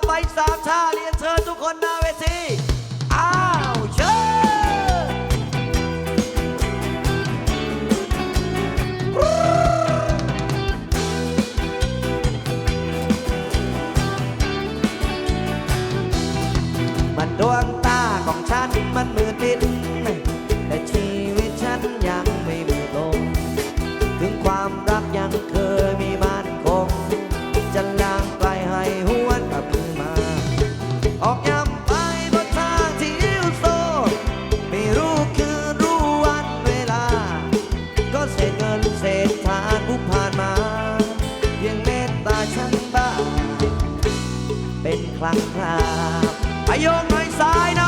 paisagem. เป็นครั้งคราวไปโยงหน่อยซ้าย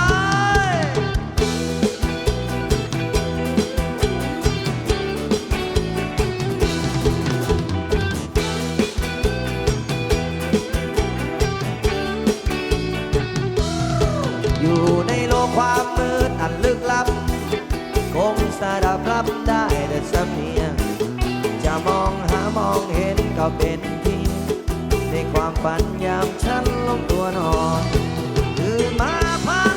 ความฝันยามฉันลงตัวนอน คือมาพา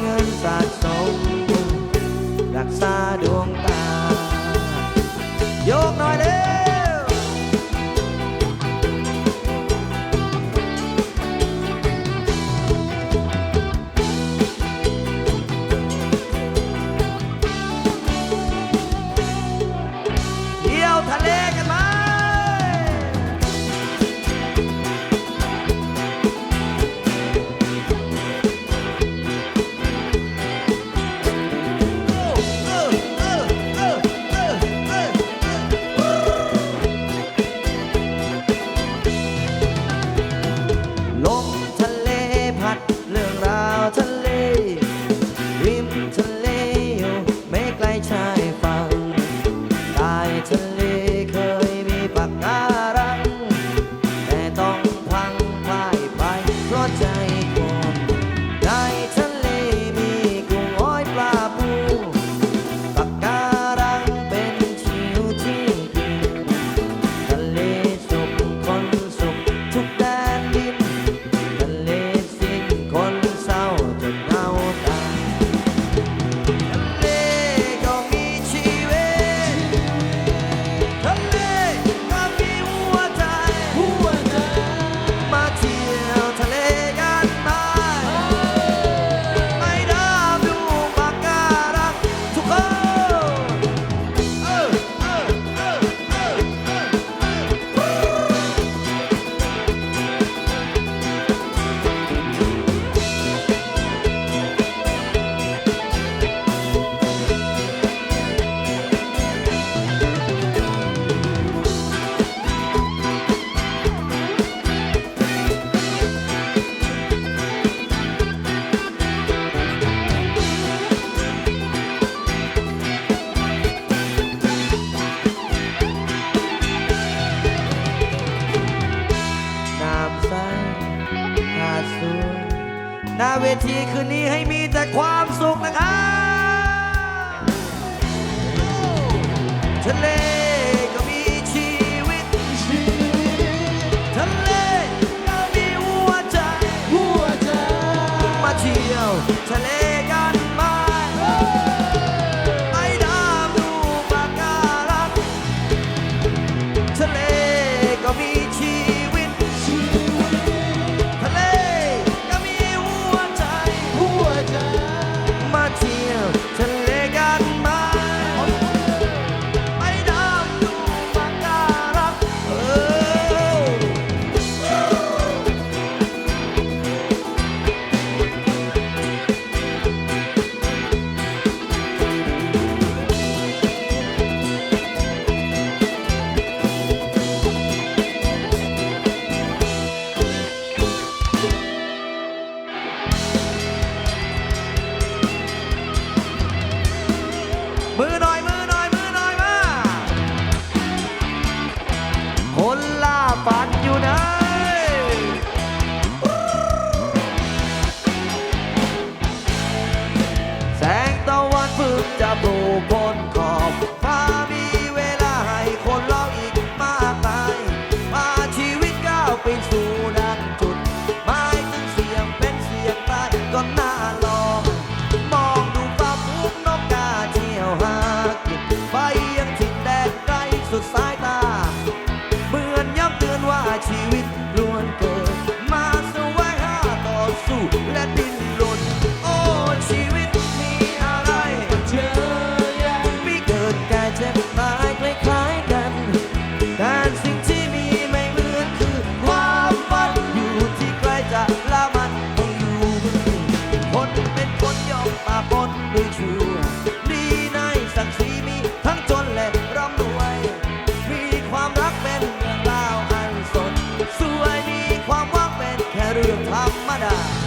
เงินสะสม รักษาดวงตา โยกหน่อยเด้ time. หน้าเวทีคืนนี้ให้มีแต่ความสุขนะครับทะเลก็มีชีวิต ทะเลก็มีหัวใจ หัวใจ มาเที่ยวทะเลกันไหมไปดามดูปะการังทะเลก็มี happens to ธรรมดา